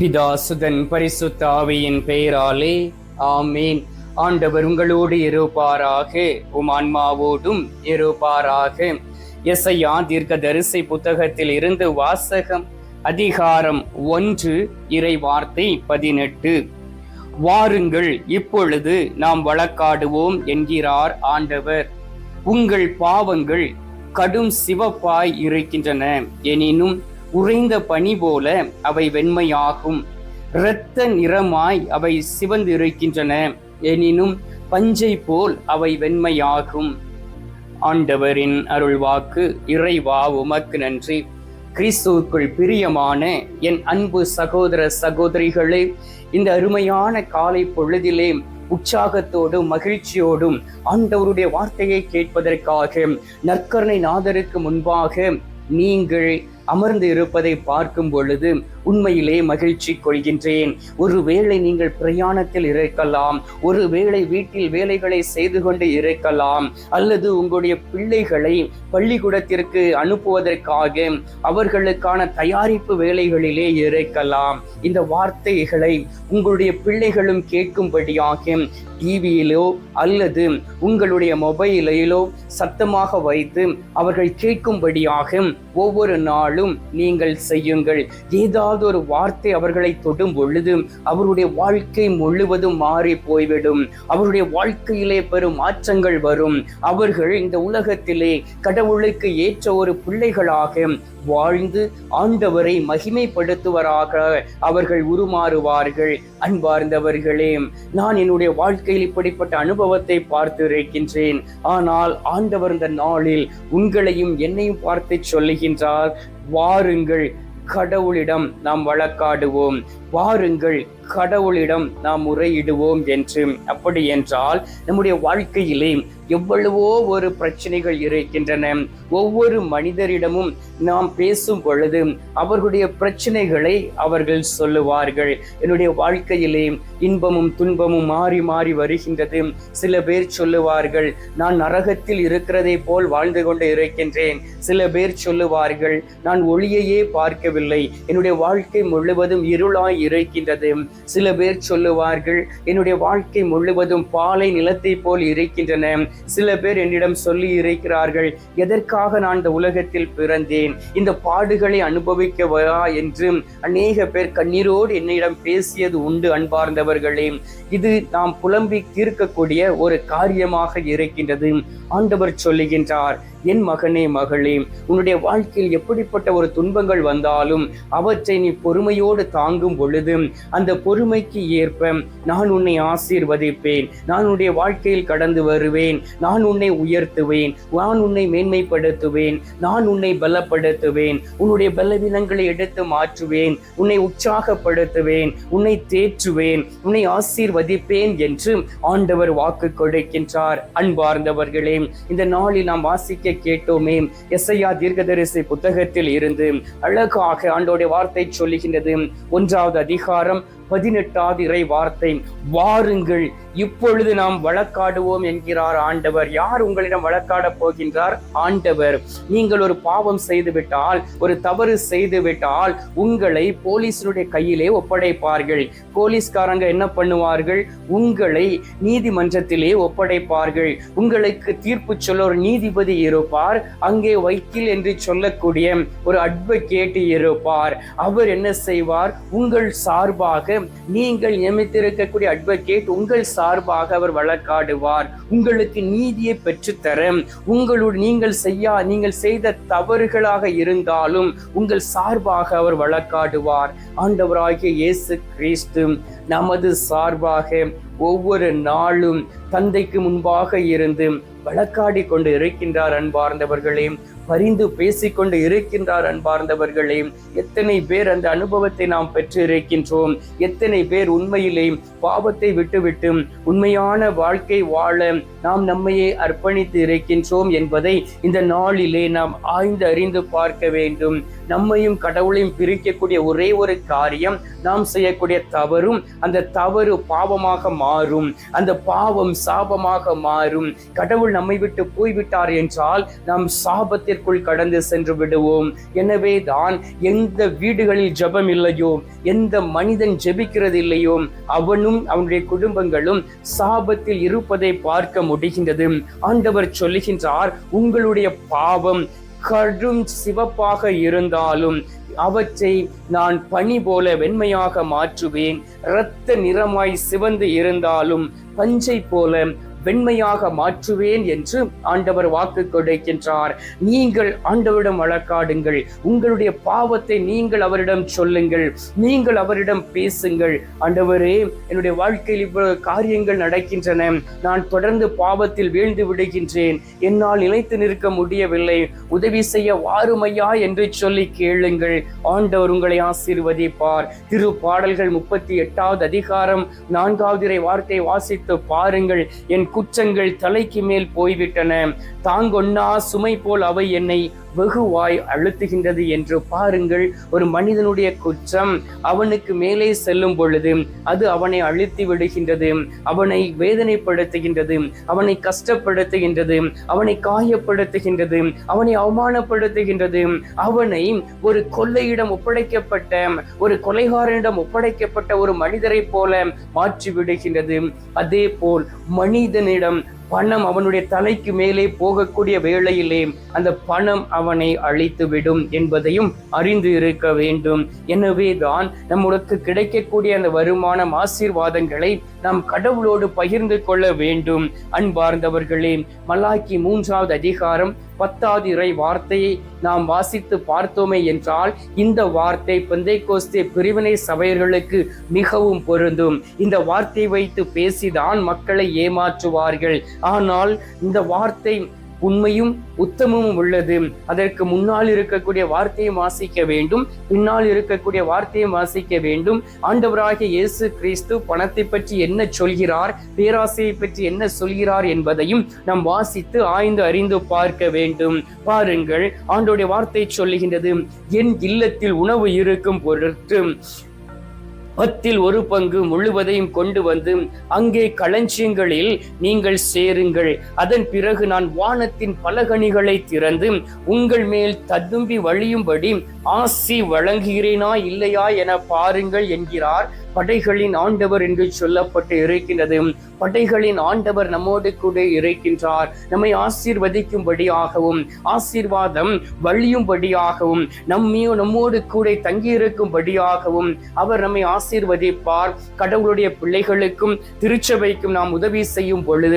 பிதாசுதன் பரிசுத்த ஆவியின் பெயராலே ஆமீன். ஆண்டவர் உங்களோடு இருப்பாராக உம் ஆன்மாவோடும் இருப்பாராக. எஸ்ஐயா தீர்க்க தரிசை புத்தகத்தில் இருந்து வாசகம் அதிகாரம் ஒன்று இறை வார்த்தை பதினெட்டு. வாருங்கள் இப்பொழுது நாம் வழக்காடுவோம் என்கிறார் ஆண்டவர். உங்கள் பாவங்கள் கடும் சிவப்பாய் இருக்கின்றன எனினும் உறைந்த பனி போல அவை வெண்மையாகும். இரத்த நிறமாய் அவை சிவந்து இருக்கின்றன எனினும் பஞ்சை போல் அவை வெண்மையாகும். ஆண்டவரின் அருள்வாக்கு இறைவா உமக்கு நன்றி. கிறிஸ்துவுக்குள் பிரியமான என் அன்பு சகோதர சகோதரிகளே இந்த அருமையான காலை பொழுதிலே உற்சாகத்தோடும் மகிழ்ச்சியோடும் ஆண்டவருடைய வார்த்தையை கேட்பதற்காக நற்கருணை நாதருக்கு முன்பாக நீங்கள் அமர்ந்து இருப்பதை பார்க்கும் பொழுது உண்மையிலே மகிழ்ச்சி கொள்கின்றேன். ஒருவேளை நீங்கள் பிரயாணத்தில் இருக்கலாம் ஒருவேளை வீட்டில் வேலைகளை செய்து கொண்டு இருக்கலாம் அல்லது உங்களுடைய பிள்ளைகளை பள்ளிக்கூடத்திற்கு அனுப்புவதற்காக அவர்களுக்கான தயாரிப்பு வேலைகளிலே இருக்கலாம். இந்த வார்த்தைகளை உங்களுடைய பிள்ளைகளும் கேட்கும்படியாக டிவியிலோ அல்லது உங்களுடைய மொபைலிலோ சத்தமாக வைத்து அவர்கள் கேட்கும்படியாக ஒவ்வொரு நாளும் நீங்கள் செய்யுங்கள். ஏதாவது ஒரு வார்த்தை அவர்களை தொடும் பொழுது அவருடைய வாழ்க்கை முழுவதும் மாறி போய்விடும். அவருடைய வாழ்க்கையிலே பெரும் மாற்றங்கள் வரும். அவர்கள் இந்த உலகத்திலே கடவுளுக்கு ஏற்ற ஒரு பிள்ளைகளாக வாழ்ந்து ஆண்டவரை மகிமைப்படுத்துவராக அவர்கள் உருமாறுவார்கள். அன்பார்ந்தவர்களே நான் என்னுடைய வாழ்க்கையில் இப்படிப்பட்ட அனுபவத்தை பார்த்து இருக்கின்றேன் ஆனால் ஆண்டவர் இந்த நாளில் உங்களையும் என்னையும் பார்த்து சொல்லுகின்றார். வாருங்கள் கடவுளிடம் நாம் வழக்காடுவோம். வாருங்கள் கடவுளிடம் நாம் முறையிடுவோம் என்று. அப்படி என்றால் நம்முடைய வாழ்க்கையிலே எவ்வளவோ ஒரு பிரச்சனைகள் இருக்கின்றன. ஒவ்வொரு மனிதரிடமும் நாம் பேசும் பொழுது அவர்களுடைய பிரச்சனைகளை அவர்கள் சொல்லுவார்கள். என்னுடைய வாழ்க்கையிலே இன்பமும் துன்பமும் மாறி மாறி வருகின்றது. சில பேர் சொல்லுவார்கள் நான் நரகத்தில் இருக்கிறதை போல் வாழ்ந்து கொண்டு இருக்கின்றேன். சில பேர் சொல்லுவார்கள் நான் ஒளியையே பார்க்கவில்லை. என்னுடைய வாழ்க்கை முழுவதும் இருளாய் இருக்கின்றது. சில பேர் சொல்லுவார்கள் என்னுடைய வாழ்க்கை முழுவதும் பாலை நிலத்தை போல் இருக்கின்றன. சில பேர் என்னிடம் சொல்லி இருக்கிறார்கள் எதற்காக நான் இந்த உலகத்தில் பிறந்தேன்? இந்த பாடுகளை அனுபவிக்கவா? என்று அநேக பேர் கண்ணீரோடு என்னிடம் பேசியது உண்டு அன்பார்ந்தவர்களே. இது நாம் புலம்பி தீர்க்கக்கூடிய ஒரு காரியமாக இருக்கின்றது. ஆண்டவர் சொல்லுகின்றார் என் மகனே மகளே உன்னுடைய வாழ்க்கையில் எப்படிப்பட்ட ஒரு துன்பங்கள் வந்தாலும் அவற்றை நீ பொறுமையோடு தாங்கும் பொழுது அந்த பொறுமைக்கு ஏற்ப நான் உன்னை ஆசீர்வதிப்பேன். நான் உன்னுடைய வாழ்க்கையில் கடந்து வருவேன். நான் உன்னை உயர்த்துவேன். நான் உன்னை மேன்மைப்படுத்துவேன். நான் உன்னை பலப்படுத்துவேன். உன்னுடைய பலவீனங்களை எடுத்து மாற்றுவேன். உன்னை உற்சாகப்படுத்துவேன். உன்னை தேற்றுவேன். உன்னை ஆசீர்வதிப்பேன் என்று ஆண்டவர் வாக்கு கொடுக்கின்றார். அன்பார்ந்தவர்களே இந்த நாளில் நாம் வாசிக்க கேட்டோமே. எஸ்ஐயா தீர்க்கதரிசி புத்தகத்தில் இருந்து அழகாக ஆண்டோடைய வார்த்தை சொல்லுகின்றது. ஒன்றாவது அதிகாரம் பதினெட்டாவது இறை வார்த்தை. வாருங்கள் இப்பொழுது நாம் வழக்காடுவோம் என்கிறார் ஆண்டவர். யார் உங்களிடம் வழக்காட போகின்றார்? ஆண்டவர். நீங்கள் ஒரு பாவம் செய்துவிட்டால் ஒரு தவறு செய்துவிட்டால் உங்களை போலீசருடைய கையிலே ஒப்படைப்பார்கள். போலீஸ்காரங்க என்ன பண்ணுவார்கள்? உங்களை நீதிமன்றத்திலே ஒப்படைப்பார்கள். உங்களுக்கு தீர்ப்பு சொல்ல ஒரு நீதிபதி இருப்பார். அங்கே வைக்கில் என்று சொல்லக்கூடிய ஒரு அட்வொகேட் இருப்பார். அவர் என்ன செய்வார்? உங்கள் சார்பாக நீங்கள் நியமித்திருக்கக்கூடிய அட்வொகேட் உங்கள் சார்பாக அவர் வழக்காடுவார். உங்களுக்கு நீதியை பெற்றுத்தர உங்களுடைய நீங்கள் செய்யா நீங்கள் செய்த தவறுகளாக இருந்தாலும் உங்கள் சார்பாக அவர் வழக்காடுவார். ஆண்டவராகிய இயேசு கிறிஸ்து நமது சார்பாக ஒவ்வொரு நாளும் தந்தைக்கு முன்பாக இருந்து வழக்காடி கொண்டு இருக்கின்றார் அன்பார்ந்தவர்களே. பரிந்து பேசிக்கொண்டு இருக்கின்றார் அன்பார்ந்தவர்களே. எத்தனை பேர் அந்த அனுபவத்தை நாம் பெற்று இருக்கின்றோம் எத்தனை பேர் உண்மையிலே பாவத்தை விட்டுவிட்டு உண்மையான வாழ்க்கை வாழ நாம் நம்மையே அர்ப்பணித்து இருக்கின்றோம் என்பதை இந்த நாளிலே நாம் ஆய்ந்து அறிந்து பார்க்க வேண்டும். நம்மையும் கடவுளையும் பிரிக்கக்கூடிய ஒரே ஒரு காரியம் நாம் செய்யக்கூடிய தவறும் அந்த தவறு பாவமாக மாறும். அந்த பாவம் சாபமாக மாறும். கடவுள் நம்மை விட்டு போய்விட்டார் என்றால் நாம் சாபத்திற்குள் கடந்து சென்று விடுவோம். எனவே தான் எந்த வீடுகளில் ஜெபம் இல்லையோ எந்த மனிதன் ஜெபிக்கிறது இல்லையோ அவனும் அவனுடைய குடும்பங்களும் சாபத்தில் இருப்பதை பார்க்க முடிகின்றது. ஆண்டவர் சொல்லுகின்றார் உங்களுடைய பாவம் கடும் சிவப்பாக இருந்தாலும் அவற்றை நான் பனி போல வெண்மையாக மாற்றுவேன். இரத்த நிறமாய் சிவந்து இருந்தாலும் பஞ்சை போல வெண்மையாக மாற்றுவேன் என்று ஆண்டவர் வாக்கு கொடுக்கின்றார். நீங்கள் ஆண்டவரிடம் வழக்காடுங்கள். உங்களுடைய பாவத்தை நீங்கள் அவரிடம் சொல்லுங்கள். நீங்கள் அவரிடம் பேசுங்கள். ஆண்டவரே என்னுடைய வாழ்க்கையில் இவ்வளவு காரியங்கள் நடக்கின்றன. நான் தொடர்ந்து பாவத்தில் வீழ்ந்து விடுகின்றேன். என்னால் நிலைத்து நிற்க முடியவில்லை. உதவி செய்ய வாருமையா என்று சொல்லி கேளுங்கள். ஆண்டவர் உங்களை ஆசீர்வதிப்பார். திரு பாடல்கள் முப்பத்தி எட்டாவது அதிகாரம் நான்காவது வார்த்தை வாசித்து பாருங்கள். என் குற்றங்கள் தலைக்கு மேல் போய்விட்டன. தாங்கொன்னா சுமை போல் அவை என்னை வெகுவாய் அழுத்துகின்றது என்று பாருங்கள். ஒரு மனிதனுடைய குற்றம் அவனுக்கு மேலே செல்லும் பொழுது அது அவனை அழுத்தி விடுகின்றது. அவனை வேதனைப்படுத்துகின்றது. அவனை கஷ்டப்படுத்துகின்றது. அவனை காயப்படுத்துகின்றது. அவனை அவமானப்படுத்துகின்றது. அவனை ஒரு கொள்ளையிடம் ஒப்படைக்கப்பட்ட ஒரு கொலைகாரனிடம் ஒப்படைக்கப்பட்ட ஒரு மனிதரை போல மாற்றி விடுகின்றது அதே போல் மனிதனிடம் பணம் அவனுடைய தலைக்கு மேலே போகக்கூடிய வேளையிலே அந்த பணம் அவனை அழித்து விடும் என்பதையும் அறிந்து இருக்க வேண்டும். எனவே தான் நம்மளுக்கு கிடைக்கக்கூடிய அந்த வருமானம் ஆசீர்வாதங்களை நாம் கடவுளோடு பகிர்ந்து கொள்ள வேண்டும். அன்பார்ந்தவர்களே மல்லாக்கி மூன்றாவது அதிகாரம் பத்தாவது இறை வார்த்தையை நாம் வாசித்து பார்த்தோமே என்றால் இந்த வார்த்தை பந்தை கோஸ்தே பிரிவினை சபையர்களுக்கு மிகவும் பொருந்தும். இந்த வார்த்தை வைத்து பேசிதான் மக்களை ஏமாற்றுவார்கள். ஆனால் இந்த வார்த்தை உண்மையும் உத்தமமும் உள்ளது. அதற்கு முன்னால் இருக்கக்கூடிய வார்த்தையை வாசிக்க வேண்டும். பின்னால் இருக்கக்கூடிய வார்த்தையை வாசிக்க வேண்டும். ஆண்டவராகிய இயேசு கிறிஸ்து பணத்தை பற்றி என்ன சொல்கிறார்? பேராசையை பற்றி என்ன சொல்கிறார் என்பதையும் நாம் வாசித்து ஆய்ந்து அறிந்து பார்க்க வேண்டும். பாருங்கள் ஆண்டோடைய வார்த்தை சொல்லுகின்றது என் இல்லத்தில் உணவு இருக்கும் பொருட்டு பத்தில் ஒரு பங்கு முழுவதையும் கொண்டு வந்து அங்கே களஞ்சியங்களில் நீங்கள் சேருங்கள். அதன் பிறகு நான் வானத்தின் பலகணிகளை திறந்து உங்கள் மேல் ததும்பி வழியும்படி ஆசி வழங்குகிறேனா இல்லையா என பாருங்கள் என்கிறார் படைகளின் ஆண்டவர் என்று சொல்லப்பட்டு இருக்கின்றது. படைகளின் ஆண்டவர் நம்மோடு கூட இருக்கின்றார். நம்மை ஆசீர்வதிக்கும்படியாகவும் ஆசீர்வாதம் வழியும்படியாகவும் நம்மையும் நம்மோடு கூட தங்கியிருக்கும்படியாகவும் அவர் நம்மை ஆசீர்வதிப்பார். கடவுளுடைய பிள்ளைகளுக்கும் திருச்சபைக்கும் நாம் உதவி செய்யும் பொழுது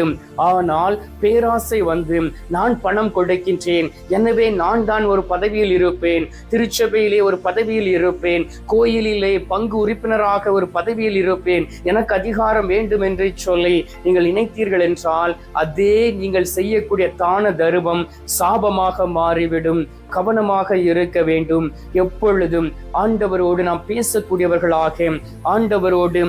ஆனால் பேராசை வந்து நான் பணம் கொடுக்கின்றேன். எனவே நான் தான் ஒரு பதவியில் இருப்பேன். திருச்சபையிலே ஒரு பதவியில் இருப்பேன். கோயிலிலே பங்கு உறுப்பினராக ஒரு பதவியில் இருப்பேன். எனக்கு அதிகாரம் வேண்டும் என்று சொல்லி நீங்கள் நினைத்தீர்கள் என்றால் அதே நீங்கள் செய்யக்கூடிய தான தருமம் சாபமாக மாறிவிடும். கவனமாக இருக்க வேண்டும். எப்பொழுதும் ஆண்டவரோடு நாம் பேசக்கூடியவர்களாக ஆண்டவரோடு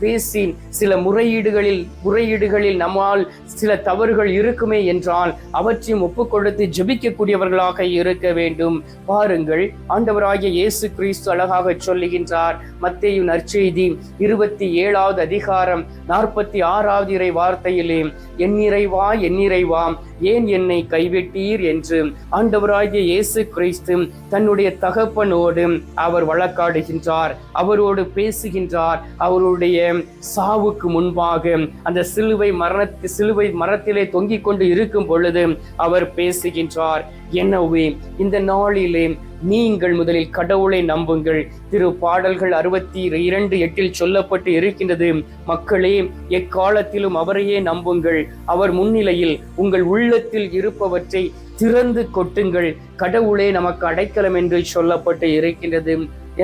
பேசி சில முறையீடுகளில் முறையீடுகளில் நம்மால் சில தவறுகள் இருக்குமே என்றால் அவற்றையும் ஒப்புக்கொடுத்து ஜெபிக்கக்கூடியவர்களாக இருக்க வேண்டும். பாருங்கள் ஆண்டவராகிய இயேசு கிறிஸ்து அழகாக சொல்லுகின்றார் மத்தேயு நற்செய்தி இருபத்தி ஏழாவது அதிகாரம் நாற்பத்தி ஆறாவது இறை வார்த்தையிலே எண்ணிறைவா எண்ணிறைவா ஏன் என்னை கைவிட்டீர் என்று? ஆண்டவராகிய இயேசு கிறிஸ்து தன்னுடைய தகப்பனோடு அவர் வழக்காடுகின்றார் அவரோடு பேசுகின்றார் அவருடைய சாவுக்கு முன்பாக அந்த சிலுவை மரணத்து சிலுவை மரத்திலே தொங்கிக் கொண்டு இருக்கும் பொழுது அவர் பேசுகின்றார் எனவே இந்த நாளிலே நீங்கள் முதலில் கடவுளை நம்புங்கள். திரு பாடல்கள் அறுபத்தி இரண்டு எட்டில் சொல்லப்பட்டு இருக்கின்றது. மக்களே எக்காலத்திலும் அவரையே நம்புங்கள். அவர் முன்னிலையில் உங்கள் உள்ளத்தில் இருப்பவற்றை திறந்து கொட்டுங்கள். கடவுளே நமக்கு அடைக்கலம் என்று சொல்லப்பட்டு இருக்கின்றது.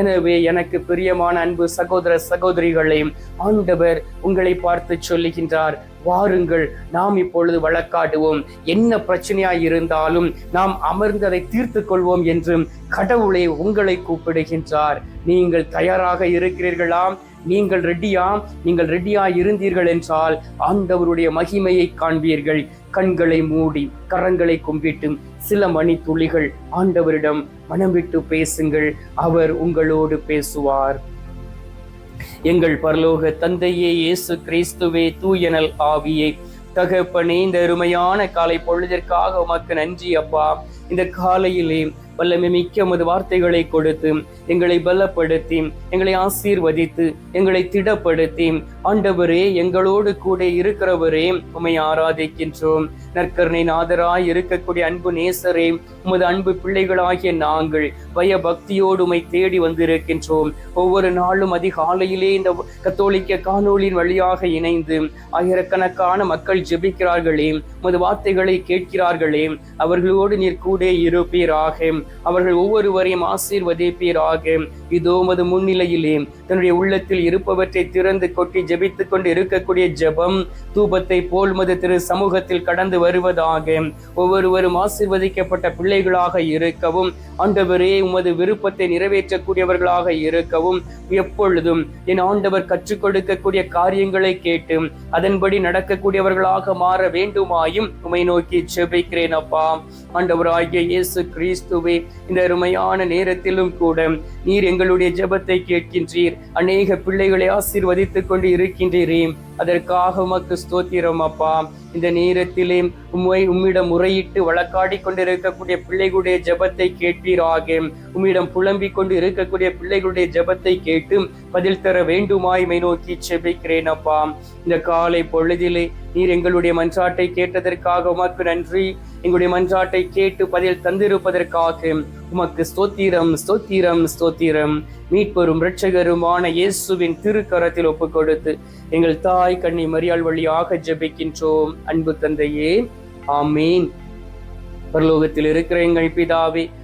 எனவே எனக்கு பிரியமான அன்பு சகோதர சகோதரிகளையும் ஆண்டவர் உங்களை பார்த்து சொல்லுகின்றார். வாருங்கள் நாம் இப்பொழுது வழக்காடுவோம். என்ன பிரச்சனையாய் இருந்தாலும் நாம் அமர்ந்து அதை தீர்த்து கொள்வோம் என்றும் கடவுளை உங்களை கூப்பிடுகின்றார். நீங்கள் தயாராக இருக்கிறீர்களா நீங்கள் ரெடியா நீங்கள் ரெடியா இருந்தீர்கள் என்றால் ஆண்டவருடைய மகிமையை காண்பீர்கள். கண்களை மூடி கரங்களை கும்பிட்டு சில மணி துளிகள் ஆண்டவரிடம் மனம் விட்டு பேசுங்கள். அவர் உங்களோடு பேசுவார். எங்கள் பரலோக தந்தையே இயேசு கிறிஸ்துவே தூயனல் ஆவியே. தகப்பனே இந்த அருமையான காலை பொழுதிற்காக உமக்கு நன்றி அப்பா. இந்த காலையிலே வல்லமை மிக்க உமது வார்த்தைகளை கொடுத்து எங்களை பலப்படுத்தி எங்களை ஆசீர்வதித்து எங்களை திடப்படுத்தி ஆண்டவரே எங்களோடு கூட இருக்கிறவரே உமை ஆராதிக்கின்றோம். நற்கருணை நாதராய் இருக்கக்கூடிய அன்பு நேசரே உமது அன்பு பிள்ளைகளாகிய நாங்கள் பய பக்தியோடு தேடி வந்திருக்கின்றோம். ஒவ்வொரு நாளும் அதிகாலையிலே இந்த கத்தோலிக்க காணொளியின் வழியாக இணைந்து ஆயிரக்கணக்கான மக்கள் ஜெபிக்கிறார்களே உமது வார்த்தைகளை கேட்கிறார்களே அவர்களோடு நீர் கூட இருப்பீராக. அவர்கள் ஒவ்வொருவரையும் ஆசீர்வதிப்பீராக. இதோ உமது முன்னிலையிலே தன்னுடைய உள்ளத்தில் இருப்பவற்றை திறந்து கொட்டி ஜெபித்துக் கொண்டு இருக்கக்கூடிய ஜெபம் தூபத்தை போல் மது திரு சமூகத்தில் கடந்து வருவதாக. ஒவ்வொருவரும் ஆசீர்வதிக்கப்பட்ட பிள்ளை பிள்ளைகளாக இருக்கவும் ஆண்டவரே உமது விருப்பத்தை நிறைவேற்றக்கூடியவர்களாக இருக்கவும் எப்பொழுதும் என் ஆண்டவர் கற்றுக் கொடுக்கக்கூடிய காரியங்களை கேட்டு அதன்படி நடக்கக்கூடியவர்களாக மாற வேண்டுமாயும் உமை நோக்கி செபிக்கிறேன் அப்பா. ஆண்டவராகிய இயேசு கிறிஸ்துவே இந்த அருமையான நேரத்திலும் கூட நீர் எங்களுடைய ஜெபத்தை கேட்கின்றீர். அநேக பிள்ளைகளை ஆசீர்வதித்துக் கொண்டு இருக்கின்றீரே. அதற்காக உமக்கு ஸ்தோத்திரம் அப்பா. இந்த நேரத்திலே உம்மை உம்மிடம் முறையிட்டு வழக்காடி கொண்டிருக்கக்கூடிய பிள்ளைகளுடைய ஜபத்தை கேட்பீராக. உம்மிடம் புலம்பிக் கொண்டு இருக்கக்கூடிய பிள்ளைகளுடைய ஜெபத்தை கேட்டு பதில் தர வேண்டுமாய் மை நோக்கி செபிக்கிறேன் அப்பா. இந்த காலை பொழுதிலே நீர் எங்களுடைய மன்றாட்டை கேட்டதற்காக உமக்கு நன்றி. எங்களுடைய மன்றாட்டை கேட்டு பதில் தந்திருப்பதற்காக உமக்கு ஸ்தோத்திரம் ஸ்தோத்திரம் ஸ்தோத்திரம். மீட்பெரும் இரட்சகருமான இயேசுவின் திருக்கரத்தில் ஒப்புக் கொடுத்து எங்கள் தாய் கண்ணி மரியாள் வழியாக ஜெபிக்கின்றோம். அன்பு தந்தையே ஆமீன். பரலோகத்தில் இருக்கிற எங்கள் பிதாவே